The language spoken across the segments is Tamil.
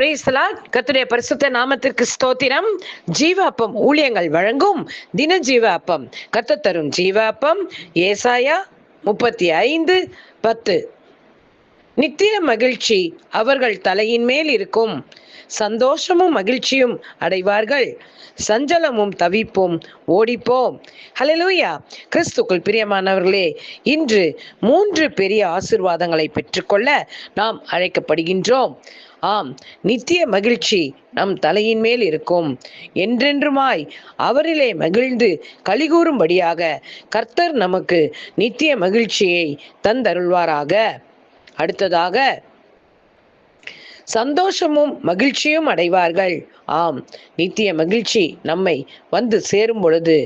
பிரேசலா கத்துடைய பரிசுத்த நாமத்திற்கு ஸ்தோத்திரம். ஜீவ அப்பம் ஊழியங்கள் வழங்கும் தின ஜீவ அப்பம் கத்த தரும் ஜீவ அப்பம் ஏசாயா முப்பத்தி ஐந்து பத்து. நித்திய மகிழ்ச்சி அவர்கள் தலையின் மேல் இருக்கும். சந்தோஷமும் மகிழ்ச்சியும் அடைவார்கள். சஞ்சலமும் தவிப்போம் ஓடிப்போம். ஹலலூயா கிறிஸ்துக்குள் பிரியமானவர்களே இன்று மூன்று பெரிய ஆசிர்வாதங்களை பெற்றுக்கொள்ள நாம் அழைக்கப்படுகின்றோம். ஆம் நித்திய மகிழ்ச்சி நம் தலையின் மேல் இருக்கும். என்றென்றுமாய் அவரிலே மகிழ்ந்து கலிகூறும்படியாக கர்த்தர் நமக்கு நித்திய மகிழ்ச்சியை தந்தருள்வாராக. அடுத்ததாக சந்தோஷமும் மகிழ்ச்சியும் அடைவார்கள். ஆம் நித்திய மகிழ்ச்சி நம்மை வந்து சேரும் பொழுது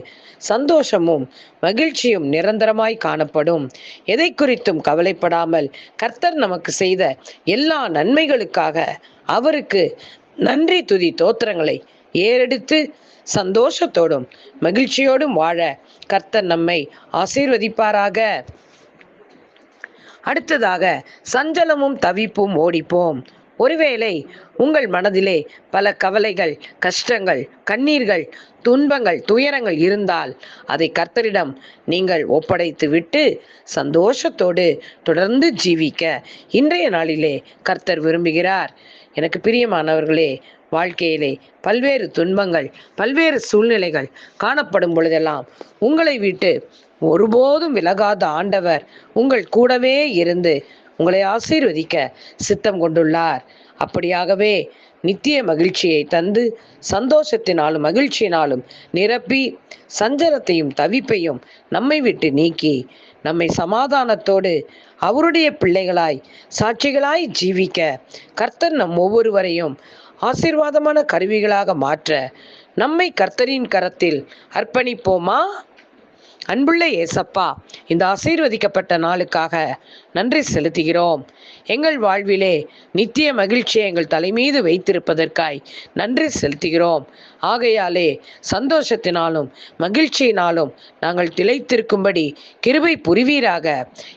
சந்தோஷமும் மகிழ்ச்சியும் நிரந்தரமாய் காணப்படும். எதை குறித்தும் கவலைப்படாமல் கர்த்தர் நமக்கு செய்த எல்லா நன்மைகளுக்காக அவருக்கு நன்றி துதி தோத்திரங்களை ஏறெடுத்து சந்தோஷத்தோடும் மகிழ்ச்சியோடும் வாழ கர்த்தர் நம்மை ஆசீர்வதிப்பாராக. அடுத்ததாக சஞ்சலமும் தவிப்பும் ஓடிப்போம். ஒருவேளை உங்கள் மனதிலே பல கவலைகள் கஷ்டங்கள் கண்ணீர்கள் துன்பங்கள் துயரங்கள் இருந்தால் அதை கர்த்தரிடம் நீங்கள் ஒப்படைத்து விட்டு சந்தோஷத்தோடு தொடர்ந்து ஜீவிக்க இன்றைய நாளிலே கர்த்தர் விரும்புகிறார். எனக்கு பிரியமானவர்களே வாழ்க்கையிலே பல்வேறு துன்பங்கள் பல்வேறு சூழ்நிலைகள் காணப்படும் பொழுதெல்லாம் உங்களை விட்டு ஒருபோதும் விலகாத ஆண்டவர் உங்கள் கூடவே இருந்து உங்களை ஆசீர்வதிக்க சித்தம் கொண்டுள்ளார். அப்படியாகவே நித்திய மகிழ்ச்சியை தந்து சந்தோஷத்தினாலும் மகிழ்ச்சியினாலும் நிரப்பி சஞ்சலத்தையும் தவிப்பையும் நம்மை விட்டு நீக்கி நம்மை சமாதானத்தோடு அவருடைய பிள்ளைகளாய் சாட்சிகளாய் ஜீவிக்க கர்த்தர் நம் ஒவ்வொருவரையும் ஆசீர்வாதமான கருவிகளாக மாற்ற நம்மை கர்த்தரின் கரத்தில் அர்ப்பணிப்போமா? அன்புள்ள ஏசப்பா இந்த ஆசீர்வதிக்கப்பட்ட நாளுக்காக நன்றி செலுத்துகிறோம். எங்கள் வாழ்விலே நித்திய மகிழ்ச்சியை எங்கள் தலைமீது வைத்திருப்பதற்காய் நன்றி செலுத்துகிறோம். ஆகையாலே சந்தோஷத்தினாலும் மகிழ்ச்சியினாலும் நாங்கள் திளைத்திருக்கும்படி கிருபை புரிவீராக.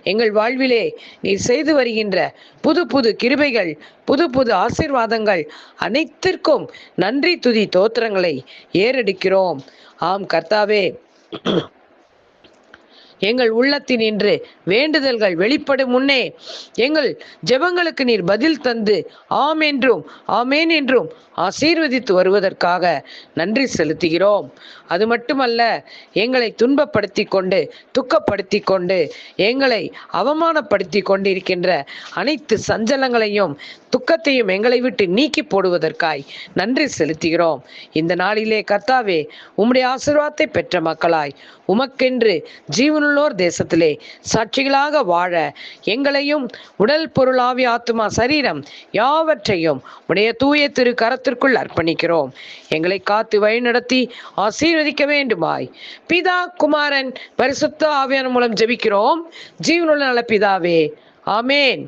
எங்கள் வாழ்விலே நீர் செய்து வருகின்ற புது புது கிருபைகள் புது புது ஆசீர்வாதங்கள் அனைத்திற்கும் நன்றி துதி தோத்திரங்களை ஏறெடுக்கிறோம். ஆம் கர்த்தாவே எங்கள் உள்ளத்தினின்று வேண்டுதல்கள் வெளிப்படும் முன்னே எங்கள் ஜெபங்களுக்கு நீர் பதில் தந்து ஆம் என்றும் ஆமேன் என்றும் ஆசீர்வதித்து வருவதற்காக நன்றி செலுத்துகிறோம். அது மட்டுமல்ல எங்களை துன்பப்படுத்தி கொண்டு துக்கப்படுத்தி கொண்டு எங்களை அவமானப்படுத்தி கொண்டிருக்கின்ற அனைத்து சஞ்சலங்களையும் துக்கத்தையும் எங்களை விட்டு நீக்கி போடுவதற்காய் நன்றி செலுத்துகிறோம். இந்த நாளிலே கர்த்தாவே உம்முடைய ஆசீர்வாதத்தை பெற்ற மக்களாய் உமக்கென்று ஜீவனுள்ளோர் தேசத்திலே. சாட்சிகளாக வாழ எங்களையும் உடல் பொருள் ஆவி ஆத்துமா சரீரம் யாவற்றையும் உடைய தூய திரு கரத்திற்குள் அர்ப்பணிக்கிறோம். எங்களை காத்து வழிநடத்தி ஆசீர்வதிக்க வேண்டுமாய். பிதா குமாரன் பரிசுத்த ஆவியான மூலம் ஜெபிக்கிறோம். ஜீவனுள்ள நல பிதாவே ஆமேன்.